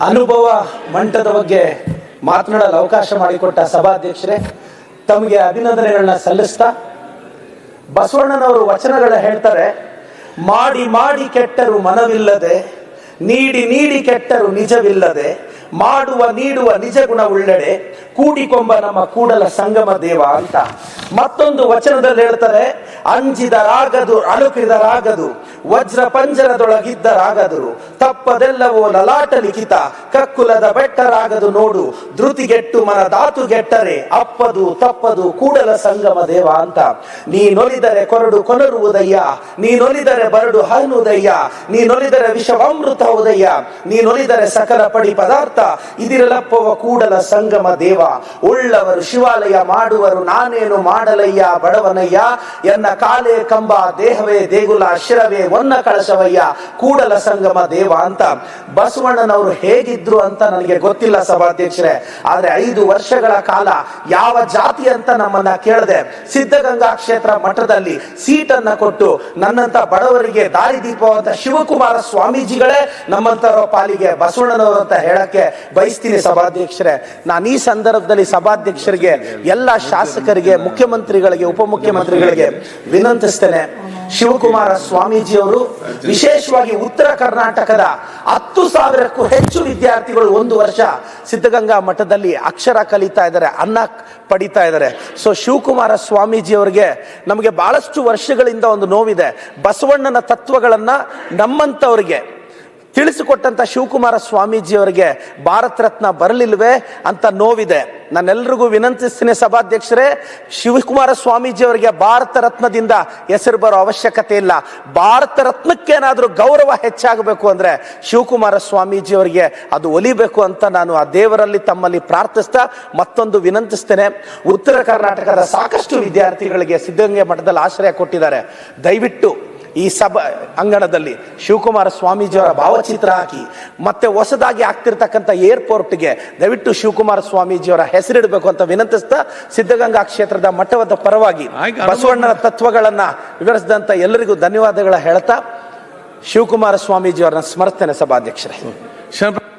ಅನುಭವ ಮಂಟದ ಬಗ್ಗೆ ಮಾತನಾಡಲು ಅವಕಾಶ ಮಾಡಿಕೊಟ್ಟ ಸಭಾಧ್ಯಕ್ಷರೇ, ತಮಗೆ ಅಭಿನಂದನೆಗಳನ್ನ ಸಲ್ಲಿಸ್ತಾ, ಬಸವಣ್ಣನವರು ವಚನಗಳ ಹೇಳ್ತಾರೆ, ಮಾಡಿ ಮಾಡಿ ಕೆಟ್ಟರು ಮನವಿಲ್ಲದೆ, ನೀಡಿ ನೀಡಿ ಕೆಟ್ಟರು ನಿಜವಿಲ್ಲದೆ, ಮಾಡುವ, ನೀಡುವ ನಿಜ ಗುಣ ಉಳ್ಳೆಡೆ, ಕೂಡಿಕೊಂಬ ನಮ್ಮ ಕೂಡಲ ಸಂಗಮ ದೇವ ಅಂತ ಮತ್ತೊಂದು ವಚನದಲ್ಲಿ ಹೇಳ್ತಾರೆ ಅಂಜಿದರಾಗದು ಅಳುಕಿದರಾಗದು ವಜ್ರ ಪಂಜರದೊಳಗಿದ್ದರಾಗದು ತಪ್ಪದೆಲ್ಲವೋ ಲಲಾಟ ಲಿಖಿತ, ಕಕ್ಕುಲದ ಬೆಟ್ಟರಾಗದು ನೋಡು. ಧೃತಿಗೆಟ್ಟು ಮನ ಧಾತುಗೆಟ್ಟರೆ ಅಪ್ಪದು ತಪ್ಪದು ಕೂಡಲ ಸಂಗಮ ದೇವ ಅಂತ. ನೀನೊಲಿದರೆ ಕೊರಡು ಕೊನರುವುದಯ್ಯ ನೀನೊಲಿದರೆ ಬರಡು ಹನುದಯ್ಯ ನೀನೊಲಿದರೆ ವಿಷವಾಮೃತ ಉದಯ್ಯ ನೀನೊಲಿದರೆ ಸಕಲ ಪಡಿ ಪದಾರ್ಥ, ಇದಿರಲಪ್ಪವ ಕೂಡಲ ಸಂಗಮ ದೇವ. ಉಳ್ಳವರು ಶಿವಾಲಯ ಮಾಡುವರು ನಾನೇನು ಮಾಡಲಯ್ಯ ಬಡವನಯ್ಯ, ಎನ್ನ ಕಾಲೇ ಕಂಬ ದೇಹವೇ ದೇಗುಲ ಶಿರವೇ ಒನ್ನ ಕಳಶವಯ್ಯ ಕೂಡಲ ಸಂಗಮ ದೇವ ಅಂತ. ಬಸವಣ್ಣನವರು ಹೇಗಿದ್ರು ಅಂತ ನನಗೆ ಗೊತ್ತಿಲ್ಲ ಸಭಾಧ್ಯಕ್ಷರೇ. ಆದ್ರೆ ಐದು ವರ್ಷಗಳ ಕಾಲ ಯಾವ ಜಾತಿ ಅಂತ ನಮ್ಮನ್ನ ಕೇಳದೆ ಸಿದ್ಧಗಂಗಾ ಕ್ಷೇತ್ರ ಮಠದಲ್ಲಿ ಸೀಟನ್ನ ಕೊಟ್ಟು ನನ್ನಂತ ಬಡವರಿಗೆ ದಾರಿದೀಪವಂತ ಶಿವಕುಮಾರ ಸ್ವಾಮೀಜಿಗಳೇ ನಮ್ಮಂತರ ಪಾಲಿಗೆ ಬಸವಣ್ಣನವರು ಅಂತ ಹೇಳಕ್ಕೆ ಬಯಸ್ತೀನಿ ಸಭಾಧ್ಯಕ್ಷರೇ. ನಾನು ಈ ಸಂದರ್ಭದಲ್ಲಿ ಸಭಾಧ್ಯಕ್ಷರಿಗೆ ಎಲ್ಲ ಶಾಸಕರಿಗೆ, ಮುಖ್ಯಮಂತ್ರಿಗಳಿಗೆ, ಉಪಮುಖ್ಯಮಂತ್ರಿಗಳಿಗೆ ವಿನಂತಿಸ್ತೇನೆ. ಶಿವಕುಮಾರ ಸ್ವಾಮೀಜಿಯವರು ವಿಶೇಷವಾಗಿ ಉತ್ತರ ಕರ್ನಾಟಕದ ಹತ್ತು ಸಾವಿರಕ್ಕೂ ಹೆಚ್ಚು ವಿದ್ಯಾರ್ಥಿಗಳು ಒಂದು ವರ್ಷ ಸಿದ್ಧಗಂಗಾ ಮಠದಲ್ಲಿ ಅಕ್ಷರ ಕಲಿತಾ ಇದ್ದಾರೆ, ಅನ್ನ ಪಡಿತಾ ಇದ್ದಾರೆ. ಸೊ ಶಿವಕುಮಾರ ಸ್ವಾಮೀಜಿ ಅವರಿಗೆ ನಮಗೆ ಬಹಳಷ್ಟು ವರ್ಷಗಳಿಂದ ಒಂದು ನೋವಿದೆ. ಬಸವಣ್ಣನ ತತ್ವಗಳನ್ನ ನಮ್ಮಂತವರಿಗೆ ತಿಳಿಸಿಕೊಟ್ಟಂತ ಶಿವಕುಮಾರ ಸ್ವಾಮೀಜಿ ಅವರಿಗೆ ಭಾರತ ರತ್ನ ಬರಲಿಲ್ವೇ ಅಂತ ನೋವಿದೆ. ನಾನೆಲ್ರಿಗೂ ವಿನಂತಿಸ್ತೀನಿ ಸಭಾಧ್ಯಕ್ಷರೇ, ಶಿವಕುಮಾರ ಸ್ವಾಮೀಜಿ ಅವರಿಗೆ ಭಾರತ ರತ್ನದಿಂದ ಹೆಸರು ಬರೋ ಅವಶ್ಯಕತೆ ಇಲ್ಲ. ಭಾರತ ರತ್ನಕ್ಕೇನಾದರೂ ಗೌರವ ಹೆಚ್ಚಾಗಬೇಕು ಅಂದರೆ ಶಿವಕುಮಾರ ಸ್ವಾಮೀಜಿ ಅವರಿಗೆ ಅದು ಒಲಿಬೇಕು ಅಂತ ನಾನು ಆ ದೇವರಲ್ಲಿ ತಮ್ಮಲ್ಲಿ ಪ್ರಾರ್ಥಿಸ್ತಾ ಮತ್ತೊಂದು ವಿನಂತಿಸ್ತೇನೆ. ಉತ್ತರ ಕರ್ನಾಟಕದ ಸಾಕಷ್ಟು ವಿದ್ಯಾರ್ಥಿಗಳಿಗೆ ಸಿದ್ಧಗಂಗೆ ಮಠದಲ್ಲಿ ಆಶ್ರಯ ಕೊಟ್ಟಿದ್ದಾರೆ. ದಯವಿಟ್ಟು ಈ ಸಭ ಅಂಗಣದಲ್ಲಿ ಶಿವಕುಮಾರ ಸ್ವಾಮೀಜಿಯವರ ಭಾವಚಿತ್ರ ಹಾಕಿ ಮತ್ತೆ ಹೊಸದಾಗಿ ಆಗ್ತಿರ್ತಕ್ಕಂಥ ಏರ್ಪೋರ್ಟ್ಗೆ ದಯವಿಟ್ಟು ಶಿವಕುಮಾರ ಸ್ವಾಮೀಜಿಯವರ ಹೆಸರಿಡಬೇಕು ಅಂತ ವಿನಂತಿಸ್ತಾ ಸಿದ್ಧಗಂಗಾ ಕ್ಷೇತ್ರದ ಮಠವದ ಪರವಾಗಿ ಬಸವಣ್ಣನ ತತ್ವಗಳನ್ನ ವಿವರಿಸಿದಂತ ಎಲ್ಲರಿಗೂ ಧನ್ಯವಾದಗಳ ಹೇಳ್ತಾ ಶಿವಕುಮಾರ ಸ್ವಾಮೀಜಿಯವರನ್ನ ಸ್ಮರ್ತನೆ ಸಭಾಧ್ಯಕ್ಷರೇ.